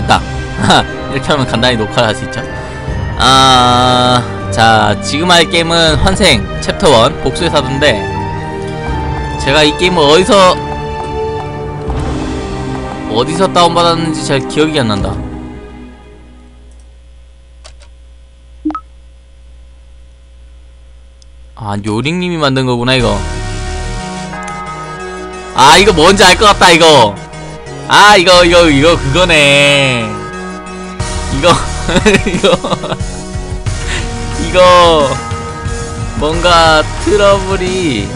됐다. 이렇게 하면 간단히 녹화를 할 수 있죠. 아... 자 지금 할 게임은 환생 챕터 1 복수의 사도인데 제가 이 게임을 어디서 어디서 다운받았는지 잘 기억이 안 난다. 아 요링님이 만든 거구나 이거. 아 이거 뭔지 알 것 같다 이거 아 이거 이거 이거 그거네. 이거 이거. 이거 뭔가 트러블이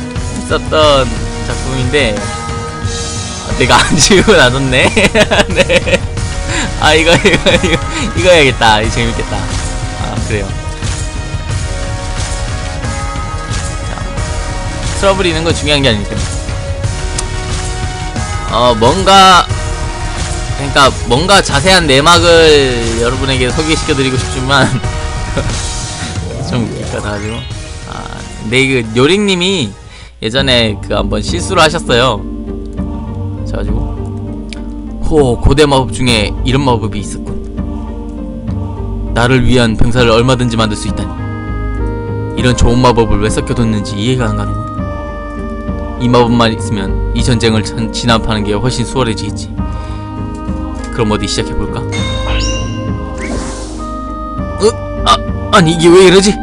있었던 작품인데 아, 내가 안 지우고 놔뒀네. 네 아 이거 이거 이거 이거 해야겠다. 이거 재밌겠다. 아 그래요. 자, 트러블이 있는 건 중요한 게 아니니까 어 뭔가 그러니까 뭔가 자세한 내막을 여러분에게 소개시켜드리고 싶지만 좀 웃길까 가지고. 아 근데 이그 요링님이 예전에 그 한번 실수를 하셨어요. 그래가지고 호 고대 마법 중에 이런 마법이 있었군. 나를 위한 병사를 얼마든지 만들 수 있다니. 이런 좋은 마법을 왜 섞여뒀는지 이해가 안 가는군. 이 마법만 있으면 이 전쟁을 전- 진압하는 게 훨씬 수월해지겠지 그럼 어디 시작해볼까? 어? 아, 아니 이게 왜 이러지?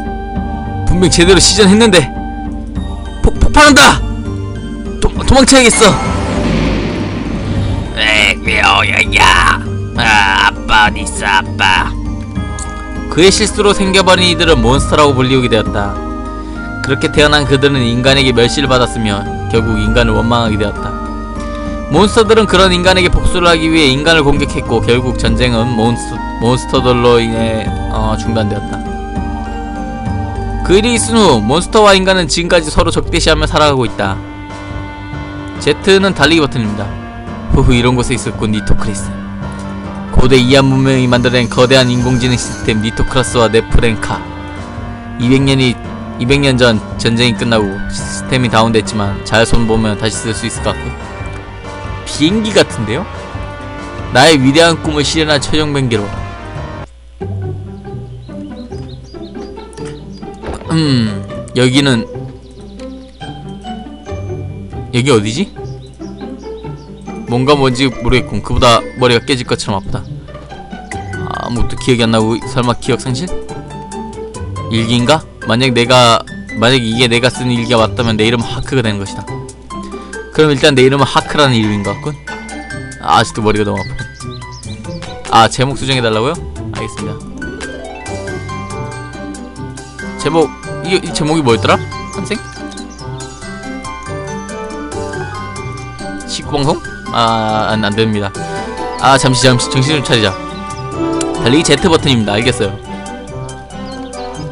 분명 제대로 시전했는데 폭, 폭발한다! 도, 도망쳐야겠어 에이 묘야야 아, 아빠 어디 있어 아빠 그의 실수로 생겨버린 이들은 몬스터라고 불리우게 되었다 그렇게 태어난 그들은 인간에게 멸시를 받았으며 결국 인간을 원망하게 되었다 몬스터들은 그런 인간에게 복수를 하기 위해 인간을 공격했고 결국 전쟁은 몬스터, 몬스터들로 인해 어, 중단되었다. 그 일이 있은 후 몬스터와 인간은 지금까지 서로 적대시하며 살아가고 있다. Z는 달리기 버튼입니다. 후후 이런 곳에 있었군 니토크리스. 고대 이안 문명이 만들어낸 거대한 인공지능 시스템 니토크라스와 네프렌카. 200년이 200년 전 전쟁이 끝나고 시스템이 다운됐지만 잘 손보면 다시 쓸 수 있을 것 같고 비행기 같은데요? 나의 위대한 꿈을 실현한 최종 ben기로 음 여기는 여기 어디지? 뭔가 뭔지 모르겠군 그보다 머리가 깨질 것처럼 아프다 아무것도 기억이 안 나고 설마 기억 상실? 일기인가? 만약 내가 만약 이게 내가 쓴 일기가 맞다면 내 이름은 하크가 되는 것이다 그럼 일단 내 이름은 하크라는 이름인 것 같군. 아, 아직도 머리가 너무 아파 아 제목 수정해달라고요? 알겠습니다. 제목 이, 이 제목이 뭐였더라? 환생? 식구방송? 아 안, 안됩니다. 아 잠시 잠시 정신 좀 차리자. 달리기 Z 버튼입니다. 알겠어요.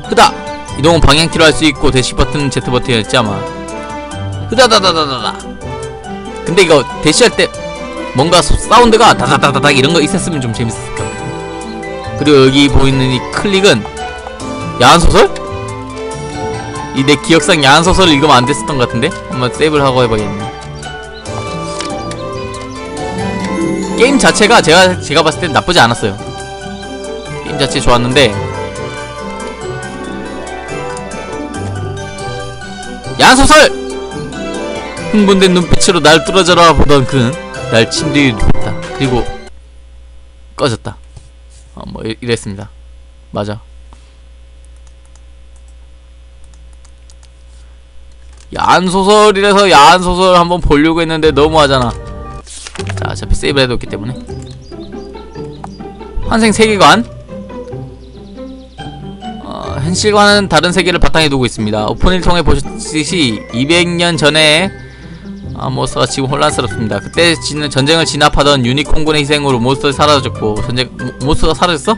흐다! 이동은 방향키로 할 수 있고 대시 버튼은 Z 버튼이었지 아마. 흐다다다다다다 근데 이거 대시할 때 뭔가 소- 사운드가 다다다다닥 이런 거 있었으면 좀 재밌었을 것 같아. 그리고 여기 보이는 이 클릭은 야한 소설? 이 내 기억상 야한 소설 읽으면 안 됐었던 것 같은데 한번 세이브를 하고 해봐야겠네. 게임 자체가 제가 제가 봤을 땐 나쁘지 않았어요. 게임 자체 좋았는데 야한 소설! 흥분된 눈빛으로 날 뚫어져라 보던 그는 날 침대 위에 눕혔다. 그리고 꺼졌다. 어, 뭐 이- 이랬습니다. 맞아. 야한 소설이라서 야한 소설 한번 보려고 했는데 너무하잖아. 자, 어차피 세이브 해뒀기 때문에. 환생 세계관. 어, 현실과는 다른 세계를 바탕에 두고 있습니다. 오픈을 통해 보셨듯이 200년 전에 아, 몬스터가 지금 혼란스럽습니다. 그때 진, 전쟁을 진압하던 유니콘군의 희생으로 몬스터가 사라졌고 전쟁 모- 몬스터가 사라졌어?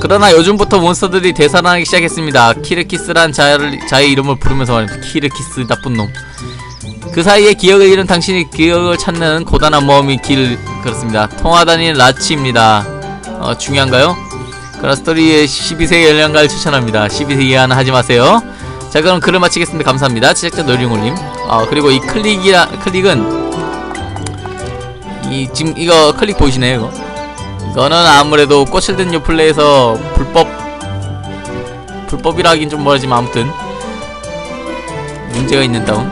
그러나 요즘부터 몬스터들이 되살아나기 시작했습니다. 키르키스란 자를, 자의 이름을 부르면서 말입니다. 키르키스 나쁜 놈. 그 사이에 기억을 잃은 당신이 기억을 찾는 고단한 모험이 길 그렇습니다. 통화다니는 라치입니다. 어, 중요한가요? 그런 스토리의 12세 연령가를 추천합니다. 12세 이하는 하지 마세요. 자 그럼 글을 마치겠습니다. 감사합니다. 제작자 노령울님. 아 그리고 이 클릭이라 클릭은 이 지금 이거 클릭 보이시나요? 이거 이거는 아무래도 꽃을 든 요플레에서 불법 불법이라 하긴 좀 뭐하지만 아무튼 문제가 있는 다운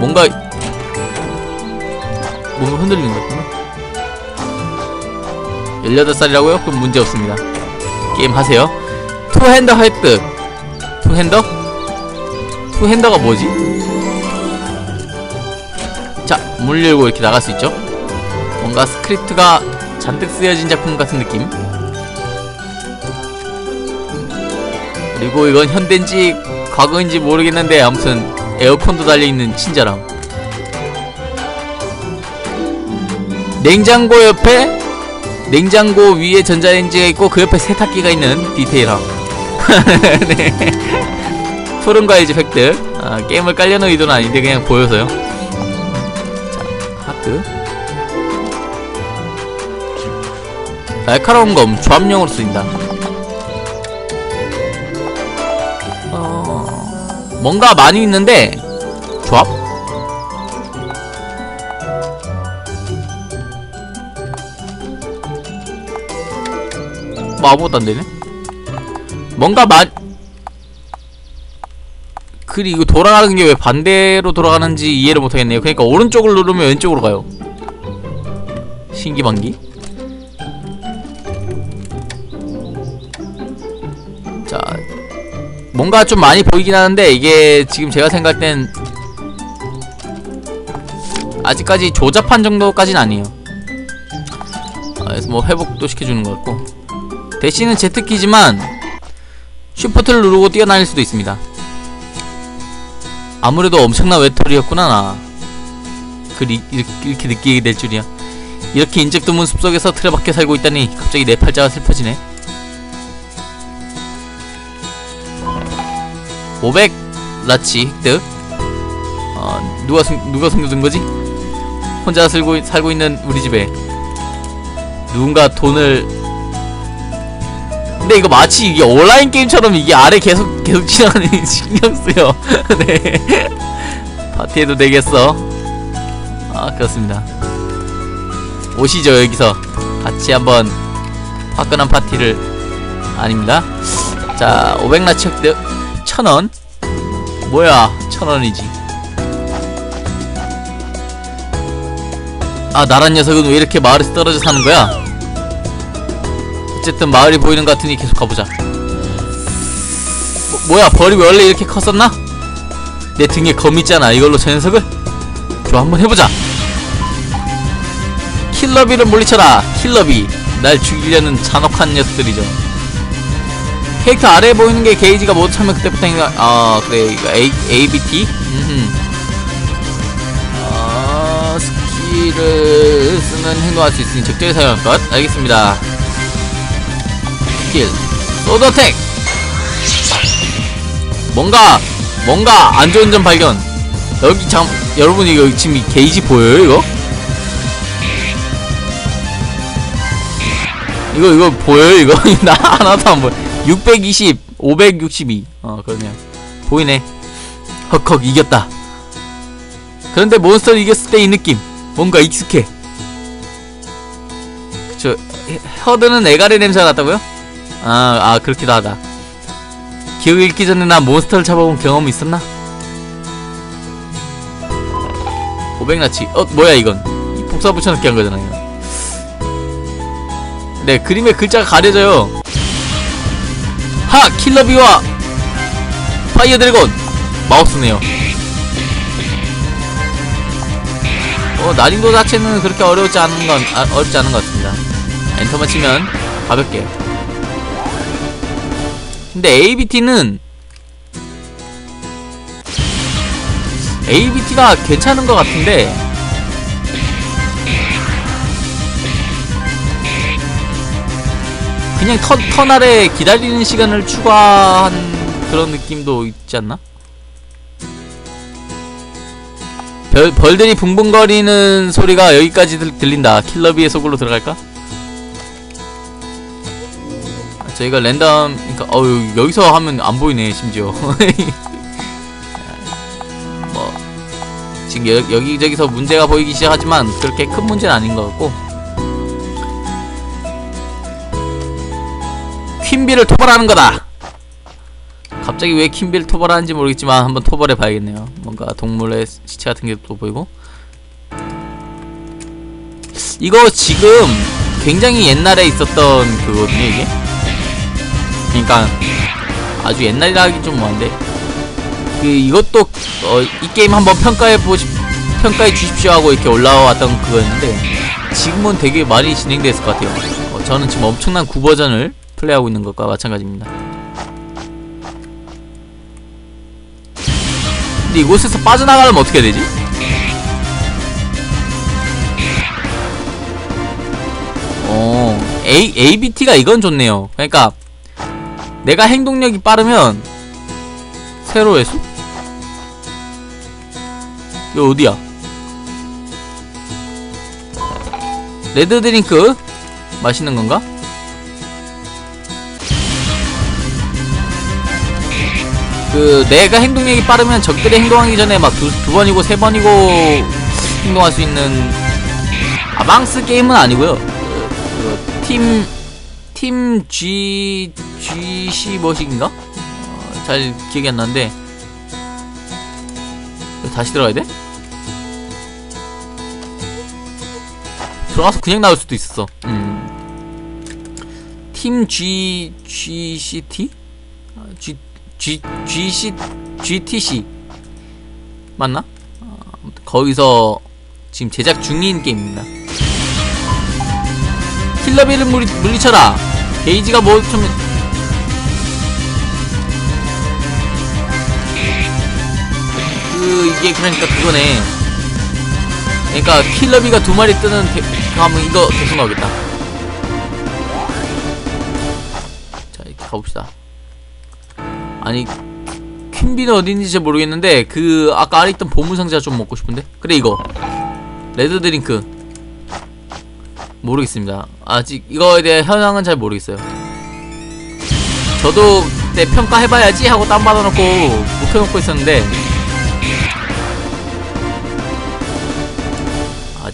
뭔가 뭔가 흔들리는 것 같은데 18살이라고요? 그럼 문제 없습니다 게임 하세요 투핸더 획득 투핸더? 투핸더가 뭐지? 자, 문 열고 이렇게 나갈 수 있죠? 뭔가 스크립트가 잔뜩 쓰여진 작품 같은 느낌 그리고 이건 현대인지 과거인지 모르겠는데 아무튼 에어컨도 달려있는 친절함 냉장고 옆에 냉장고 위에 전자레인지가 있고 그 옆에 세탁기가 있는 디테일함 네. 푸른과의 집 획득. 아, 게임을 깔려는 의도는 아닌데 그냥 보여서요. 자 하트. 날카로운 검 조합용으로 쓰인다. 어... 뭔가 많이 있는데 조합? 뭐 아무것도 안되네? 뭔가 마 그리고 돌아가는 게 왜 반대로 돌아가는지 이해를 못하겠네요. 그러니까 오른쪽을 누르면 왼쪽으로 가요. 신기반기. 자 뭔가 좀 많이 보이긴 하는데 이게 지금 제가 생각할 땐 아직까지 조잡한 정도까진 아니에요. 아, 그래서 뭐 회복도 시켜주는 것 같고. 대신은 Z키지만 슈퍼트를 누르고 뛰어다닐 수도 있습니다 아무래도 엄청난 외톨이였구나 나. 그 리 이렇게, 이렇게 느끼게 될 줄이야. 이렇게 인적 드문 숲속에서 틀에 박혀 살고 있다니 갑자기 내 팔자가 슬퍼지네. 500 라치 획득. 어, 누가 숨, 누가 숨겨둔 거지? 혼자 살고, 살고 있는 우리 집에 누군가 돈을 근데 이거 마치 이게 온라인 게임처럼 이게 아래 계속 계속 지나가는 신경 쓰여. 네. 파티해도 되겠어. 아 그렇습니다. 오시죠 여기서 같이 한번 화끈한 파티를 아닙니다. 자 500라치 획득 1000원 뭐야 1000원이지. 아 나란 녀석은 왜 이렇게 마을에서 떨어져 사는 거야? 어쨌든 마을이 보이는 것 같으니 계속 가보자. 뭐, 뭐야 벌이 원래 이렇게 컸었나? 내 등에 검 있잖아 이걸로 저 녀석을? 좋아 한번 해보자. 킬러비를 물리쳐라 킬러비. 날 죽이려는 잔혹한 녀석들이죠. 캐릭터 아래에 보이는 게 게이지가 모두 차면 그때부터인가 아 그래 이거 A, ABT? 아 스킬을 쓰면 행동할 수 있으니 적절히 사용할 것. 알겠습니다 스킬 소드어택 뭔가 뭔가 안 좋은 점 발견. 여기 참 여러분 이거 지금 이 게이지 보여요 이거? 이거 이거 보여요 이거? 나 하나도 안 보여. 620 562 어 그러네요. 보이네. 헉헉 이겼다. 그런데 몬스터를 이겼을 때 이 느낌. 뭔가 익숙해. 그쵸. 허드는 에가리 냄새가 났다고요? 아, 아 그렇기도 하다. 기억 잃기 전에 나 몬스터를 잡아본 경험이 있었나? 500나치. 어 뭐야 이건? 이 복사 붙여넣기 한 거잖아 요. 네 그림에 글자가 가려져요. 하! 킬러비와 파이어 드래곤. 마우스네요. 어 난이도 자체는 그렇게 어렵지 않은 건 아, 어렵지 않은 것 같습니다. 엔터만 치면 가볍게 근데 ABT는 ABT가 괜찮은 것 같은데 그냥 턴, 턴 아래 기다리는 시간을 추가한 그런 느낌도 있지 않나? 별, 벌들이 붕붕거리는 소리가 여기까지 들, 들린다 킬러비의 속으로 들어갈까? 저희가 랜덤 그러니까 어 여기서 하면 안 보이네 심지어 뭐 지금 여, 여기저기서 문제가 보이기 시작하지만 그렇게 큰 문제는 아닌 것 같고 킴비를 토벌하는 거다. 갑자기 왜 킴비를 토벌하는지 모르겠지만 한번 토벌해 봐야겠네요. 뭔가 동물의 시체 같은 게 또 보이고. 이거 지금 굉장히 옛날에 있었던 그거거든요, 이게. 그러니까 아주 옛날이라 하기 좀 뭐한데. 그 이것도 어, 이 게임 한번 평가해 보시 평가해 주십시오 하고 이렇게 올라왔던 그거였는데 지금은 되게 많이 진행됐을 것 같아요. 어, 저는 지금 엄청난 구버전을 플레이하고 있는 것과 마찬가지입니다. 근데 이곳에서 빠져나가려면 어떻게 해야 되지? 어, A, ABT가 이건 좋네요. 그러니까 내가 행동력이 빠르면 세로의 숲? 이거 어디야? 레드 드링크 마시는 건가? 그 내가 행동력이 빠르면 적들이 행동하기 전에 막 두 두 번이고 세 번이고 행동할 수 있는 아방스 게임은 아니고요. 그, 팀, 팀 G, GC 머신인가? 어, 잘 기억이 안 나는데. 다시 들어가야 돼? 들어가서 그냥 나올 수도 있었어. 음. 팀 G, GCT? 아, G, G, GC, GTC. 맞나? 어, 거기서 지금 제작 중인 게임입니다. 킬러비를 물리, 물리쳐라! 게이지가 뭐 좀. 그, 이게 그러니까 그거네. 그러니까 킬러비가 두 마리 뜨는 데, 하면 이거 계속 나오겠다. 자, 이렇게 가봅시다. 아니, 퀸비는 어딘지 잘 모르겠는데, 그, 아까 아래 있던 보물상자 좀 먹고 싶은데? 그래, 이거. 레드 드링크. 모르겠습니다. 아직 이거에 대해 현황은 잘 모르겠어요. 저도 그때 평가해봐야지 하고 다운받아놓고 묵혀놓고 있었는데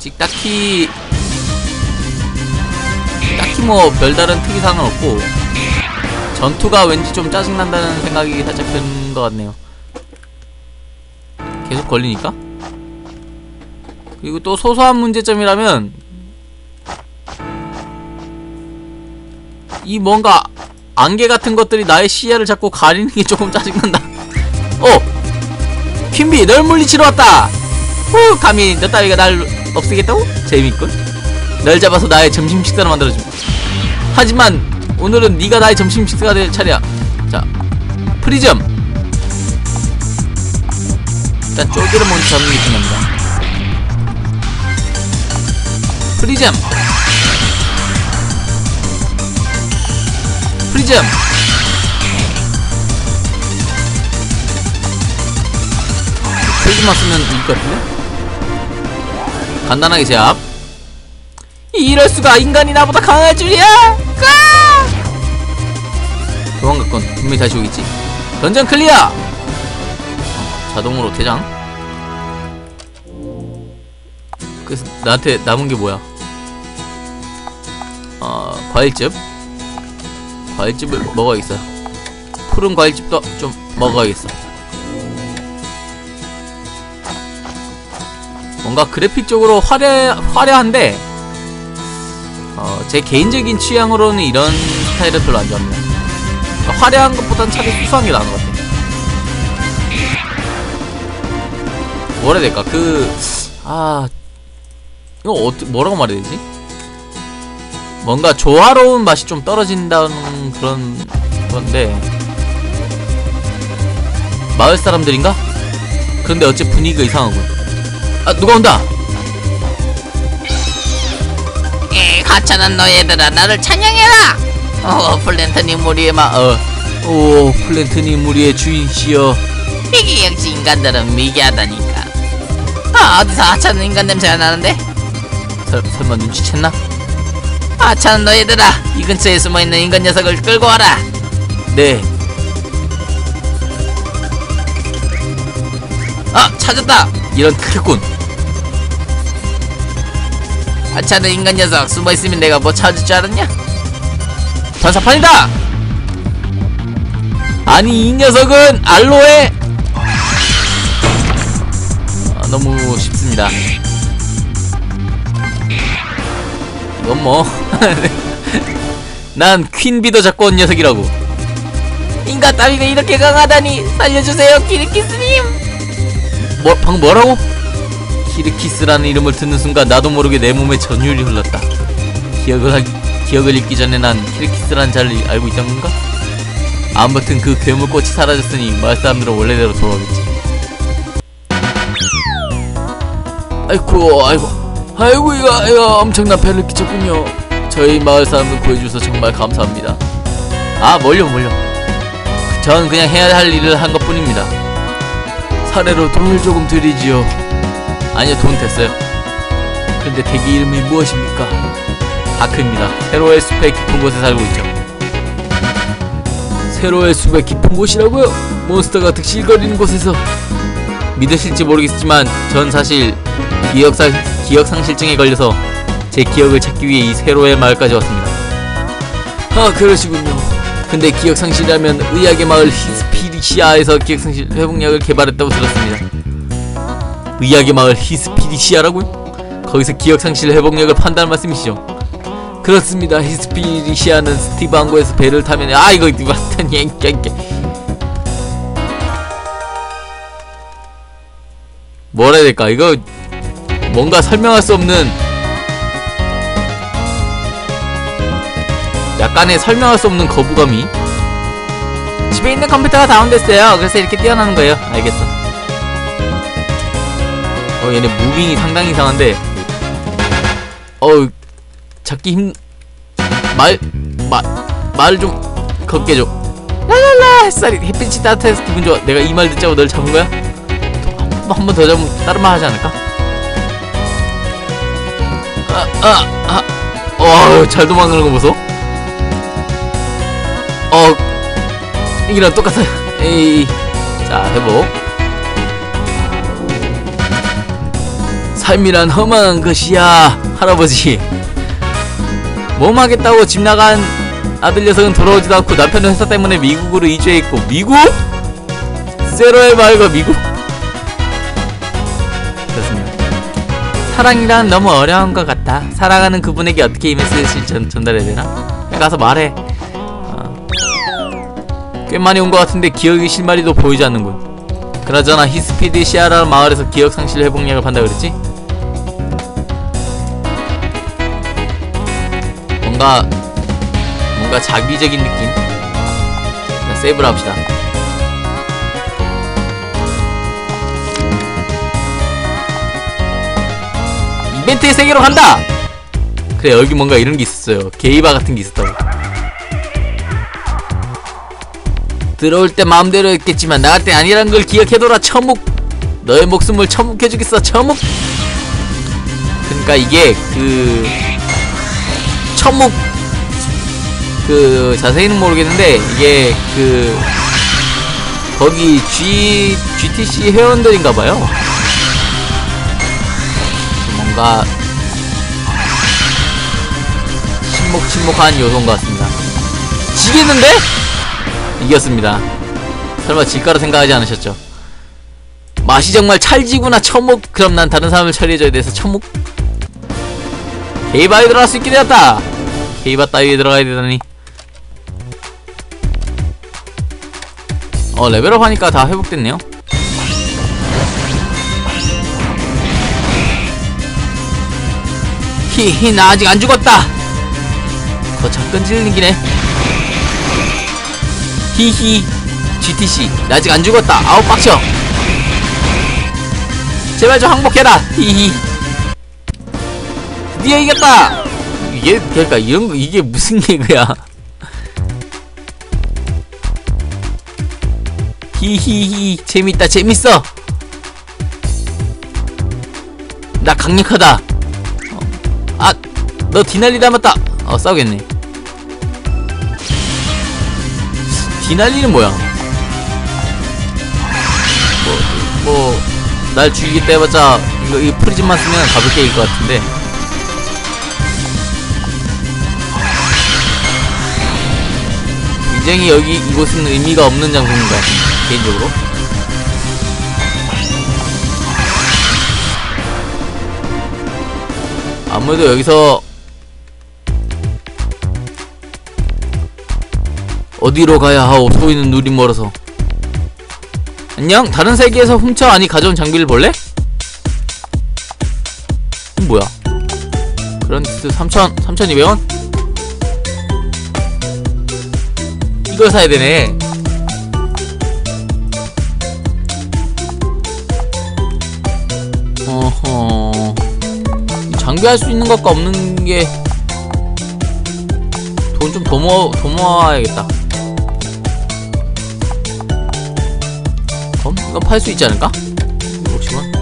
아직 딱히 딱히 뭐 별다른 특이사항은 없고 전투가 왠지 좀 짜증난다는 생각이 살짝 드는 것 같네요. 계속 걸리니까? 그리고 또 소소한 문제점이라면 이 뭔가 안개 같은 것들이 나의 시야를 자꾸 가리는 게 조금 짜증난다. 어! 퀸비, 널 물리치러 왔다! 후! 감히 너 따위가 날 없애겠다고? 재밌군. 널 잡아서 나의 점심 식사로 만들어줌. 하지만 오늘은 네가 나의 점심 식사가 될 차례야. 자, 프리즘. 일단 쫄기를 먼저 잡는 게 중요합니다. 프리즘. 프리즘 프리즘만 쓰면 이길 것 같은데? 간단하게 제압 이럴 수가. 인간이 나보다 강할 줄이야! 까! 도망갔건 분명히 다시 오겠지. 던전 클리어! 어, 자동으로 대장. 그래서 나한테 남은 게 뭐야? 어 과일즙? 과일집을 먹어야겠어 푸른 과일집도 좀 먹어야겠어 뭔가 그래픽적으로 화려, 화려한데 어, 제 개인적인 취향으로는 이런 스타일을 별로 안 좋아합니다 그러니까 화려한 것보단 차라리 수수한 게 나은 것 같아 뭐라 해야 될까 그... 아... 이거 어떻게 뭐라고 말해야 되지? 뭔가 조화로운 맛이 좀 떨어진다는 그런 건데 마을 사람들인가? 그런데 어째 분위기가 이상하군 아 누가 온다? 에 가차는 너희들아 나를 찬양해라! 어 플랜트님 무리의 마어. 오 플랜트님 우리의 주인시여. 이게 역시 인간들은 미개하다니까. 아 어디서 하찮은 인간 냄새가 나는데? 설, 설마 눈치챘나? 하찮은 너희들아 이 근처에 숨어있는 인간 녀석을 끌고 와라! 네. 아 찾았다! 이런 크겠군 하찮은 인간 녀석 숨어있으면 내가 뭐 찾을 줄 알았냐? 전사판이다! 아니 이 녀석은 알로에! 아, 너무 쉽습니다. 이건 뭐? 난 퀸비더 잡고 온 녀석이라고. 인간 따위가 이렇게 강하다니 살려주세요 키리키스님! 뭐 방금 뭐라고? 키르키스라는 이름을 듣는 순간 나도 모르게 내 몸에 전율이 흘렀다. 기억을 하, 기억을 잊기 전에 난 키르키스라는 자를 알고 있던 건가? 아무튼 그 괴물꽃이 사라졌으니 마을 사람들은 원래대로 돌아오겠지. 아이고 아이고. 아이고 이거 이거 엄청난 패를 끼쳤군요. 저희 마을 사람들 구해주셔서 정말 감사합니다. 아 뭘요 뭘요 전 그냥 해야 할 일을 한 것뿐입니다. 사례로 돈을 조금 드리지요 아니요 돈 됐어요. 근데 대기 이름이 무엇입니까? 다크입니다. 세로의 숲의 깊은 곳에 살고 있죠. 세로의 숲의 깊은 곳이라고요? 몬스터가 득실거리는 곳에서. 믿으실지 모르겠지만 전 사실 기억상, 기억상실증에 걸려서 제 기억을 찾기 위해 이 세로의 마을까지 왔습니다. 아 그러시군요. 근데 기억상실이라면 의학의 마을 히스피리시아에서 기억상실 회복약을 개발했다고 들었습니다 의학의 마을 히스피리시아라고요? 거기서 기억상실 회복약을 판다는 말씀이시죠? 그렇습니다. 히스피리시아는 스티브 항구에서 배를 타면 아 이거 완전 앵깽깽 뭐라 해야 될까? 이거 뭔가 설명할 수 없는 약간의 설명할 수 없는 거부감이 집에 있는 컴퓨터가 다운됐어요 그래서 이렇게 뛰어나는 거예요 알겠어. 어 얘네 무빙이 상당히 이상한데 어우 잡기 힘 말 말말좀 걷게 줘. 랄랄라 햇살이 햇빛이 따뜻해서 기분 좋아. 내가 이 말 듣자고 널 잡은 거야? 한 번 더 잡으면 다른 말 하지 않을까? 아아아 어, 잘 도망가는 거 보소. 어, 이랑 똑같아. 에이, 자 회복. 삶이란 험한 것이야, 할아버지. 몸 하겠다고 집 나간 아들 녀석은 돌아오지도 않고 남편은 회사 때문에 미국으로 이주해 있고 미국? 세로의 마을과 미국? 그렇습니다. 사랑이란 너무 어려운 것 같다. 사랑하는 그분에게 어떻게 이 메시지를 전, 전달해야 되나? 가서 말해. 어. 꽤 많이 온 것 같은데 기억이 실마리도 보이지 않는군. 그나저나 히스피드 시아라는 마을에서 기억 상실 회복약을 판다 그랬지? 뭔가 뭔가 자기적인 느낌. 자, 세이브를 합시다. 이벤트의 세계로 간다. 그래 여기 뭔가 이런 게 있었어요. 게이바 같은 게 있었다고. 들어올 때 마음대로 했겠지만 나갈 때 아니란 걸 기억해둬라 처묵. 너의 목숨을 처묵해주겠어 처묵. 그러니까 이게 그 천묵 그 자세히는 모르겠는데 이게 그 거기 G GTC 회원들인가봐요. 뭔가 침묵 침묵한 요소인 것 같습니다. 지겠는데? 이겼습니다. 설마 질까라 생각하지 않으셨죠? 맛이 정말 찰지구나 처묵 그럼 난 다른 사람을 처리해줘야 돼서 처묵 게이바에 들어갈 수 있게 되었다 게이바 따위에 들어가야 되다니 어 레벨업 하니까 다 회복됐네요 히히 나 아직 안 죽었다 더 접근질는 기네 히히 GTC 나 아직 안 죽었다 아우 빡쳐 제발 좀 항복해라 히히 드디어 이겼다 이게 그러니까 이런 거 이게 무슨 개그야? 히히히 재밌다 재밌어! 나 강력하다! 어. 아 너 디날리 닮았다! 어 싸우겠네. 디날리는 뭐야? 뭐날 죽이겠다 해봤자 이거, 이거 프리즘만 쓰면 가볍게 이길 것 같은데 굉장히 여기 이곳은 의미가 없는 장소인 것 같아 개인적으로 아무래도 여기서 어디로 가야 하오 소위는 눈이 멀어서 안녕 다른 세계에서 훔쳐 아니 가져온 장비를 볼래? 뭐야 그런트 3,000 3,200원? 이걸 사야 되네 어허 장비할 수 있는 것과 없는 게 돈 좀 더 모아 더 모아야겠다. 그럼 이거 팔 수 있지 않을까? 60원.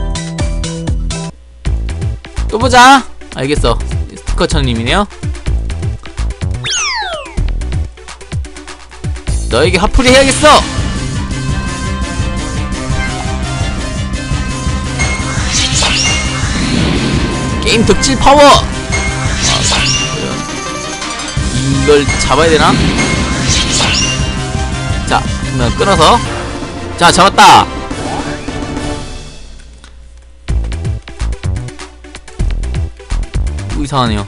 또 보자. 알겠어. 스티커 천님이네요. 너에게 화풀이 해야겠어. 게임 덕질 파워. 아, 이걸 잡아야 되나? 자, 그러면 끊어서. 자, 잡았다. 오, 이상하네요.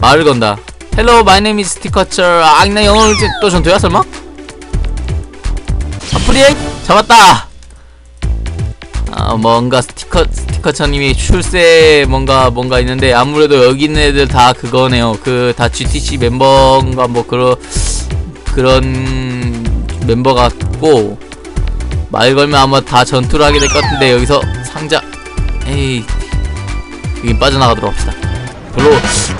말을 건다. 헬로, 마이 네임 이즈 스티커처. 아, 나 영어 이제 또 전투야, 설마? 아프리에 잡았다. 아, 뭔가 스티커 스티커처님이 출세 뭔가 뭔가 있는데 아무래도 여기 있는 애들 다 그거네요. 그 다 GTC 멤버인가 뭐 그런 그런 멤버 같고 말 걸면 아마 다 전투를 하게 될 것 같은데 여기서 상자 에이 여긴 빠져나가도록 합시다. 별로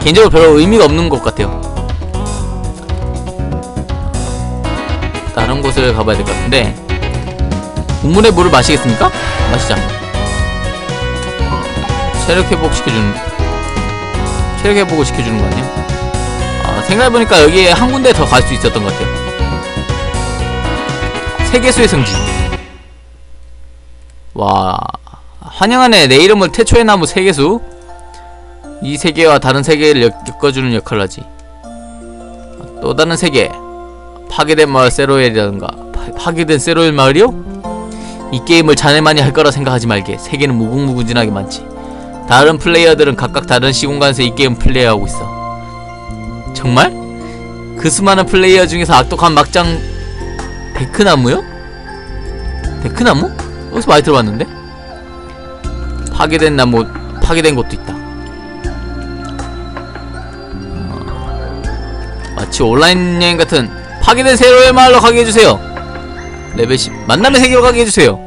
개인적으로 별로 의미가 없는 것 같아요. 다른 곳을 가봐야 될 것 같은데 국물의 물을 마시겠습니까? 마시자. 체력 회복 시켜주는 체력 회복을 시켜주는 거 아니야? 아, 생각해보니까 여기에 한 군데 더 갈 수 있었던 것 같아요. 세계수의 성지. 와, 환영하네. 내 이름을 태초의 나무 세계수. 이 세계와 다른 세계를 엮- 엮어주는 역할을 하지. 또 다른 세계. 파괴된 마을 세로엘이라든가. 파, 파괴된 세로엘 마을이요? 이 게임을 자네만이 할 거라 생각하지 말게. 세계는 무궁무진하게 많지. 다른 플레이어들은 각각 다른 시공간에서 이 게임 플레이하고 있어. 정말? 그 수많은 플레이어 중에서 악독한 막장 데크나무요? 데크나무? 어디서 많이 들어봤는데? 파괴된 나무, 파괴된 곳도 있다. 마치 온라인 여행 같은 파괴된 세로의 마을로 가게 해주세요. 레벨 10 만남의 세계로 가게 해주세요.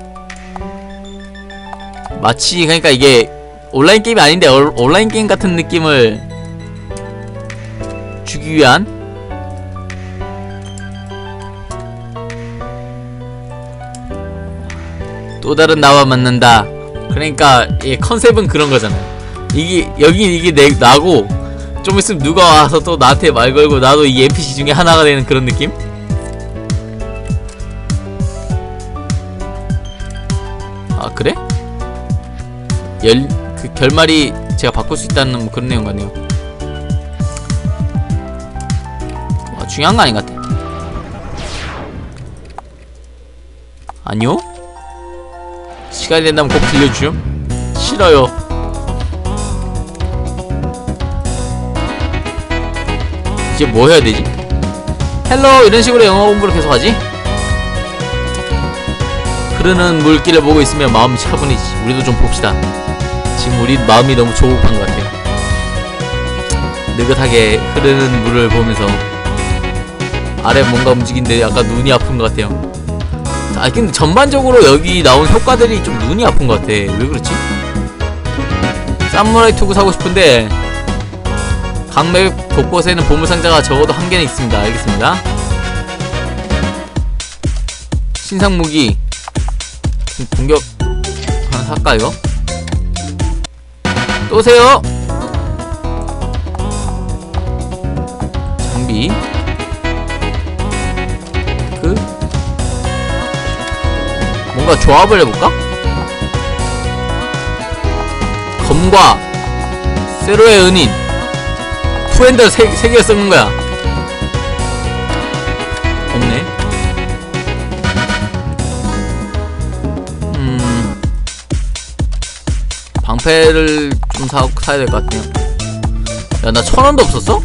마치 그러니까 이게 온라인 게임이 아닌데 얼- 온라인 게임 같은 느낌을 주기 위한 또 다른 나와 만난다. 그러니까 이 컨셉은 그런 거잖아요. 이게 여기 이게 내 나고 좀 있으면 누가 와서 또 나한테 말 걸고 나도 이 NPC 중에 하나가 되는 그런 느낌? 아 그래? 열, 그 결말이 제가 바꿀 수 있다는 뭐 그런 내용 같네요. 아, 중요한 거 아닌 것 같아. 아니요? 시간이 된다면 꼭 들려주죠. 싫어요. 이제 뭐 해야 되지? 헬로 이런 식으로 영어 공부를 계속 하지? 흐르는 물길을 보고 있으면 마음이 차분해지. 우리도 좀 봅시다. 지금 우리 마음이 너무 조급한 것 같아요. 느긋하게 흐르는 물을 보면서 아래 뭔가 움직이는데 약간 눈이 아픈 것 같아요. 아 근데 전반적으로 여기 나온 효과들이 좀 눈이 아픈 것 같아. 왜 그렇지? 사무라이 투구 사고 싶은데 강맵 곳곳에는 보물상자가 적어도 한 개는 있습니다. 알겠습니다. 신상 무기 공격 하나 살까 이거? 또 오세요. 장비 그 뭔가 조합을 해볼까? 검과 세로의 은인 후엔더 세, 세 개를 썩는 거야. 없네. 음. 방패를 좀 사, 사야 될 것 같아요. 야, 나 천 원도 없었어?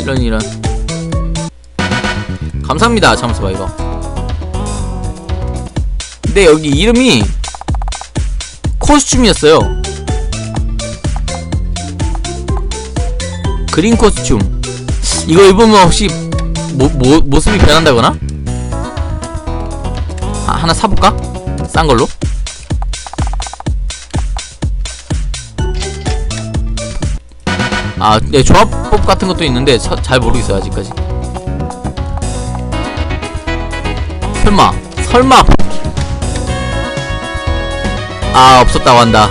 이런, 이런. 감사합니다. 잠시만, 봐, 이거. 근데 여기 이름이 코스튬이었어요. 그린 코스튬 이거 입으면 혹시 모, 모, 모습이 변한다거나? 하, 하나 사볼까? 싼 걸로? 아, 네, 조합법 같은 것도 있는데 차- 잘 모르겠어요 아직까지. 설마, 설마. 아, 없었다고 한다.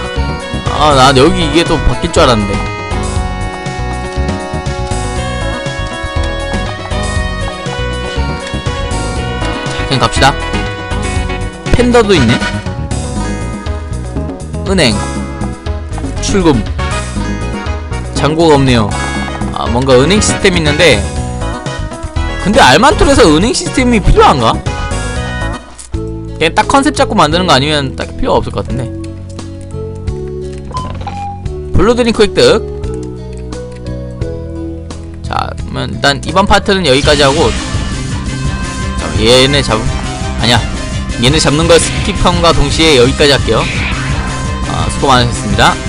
아, 난 여기 이게 또 바뀔 줄 알았는데. 그냥 갑시다. 팬더도 있네. 은행, 출금, 잔고가 없네요. 아, 뭔가 은행 시스템이 있는데, 근데 알만툴에서 은행 시스템이 필요한가? 그냥 딱 컨셉 잡고 만드는 거 아니면 딱 필요가 없을 것 같은데. 블루드링크 획득. 자, 그러면 일단 이번 파트는 여기까지 하고, 자, 얘네 잡, 아니야. 얘네 잡는 걸 스킵함과 동시에 여기까지 할게요. 아, 수고 많으셨습니다.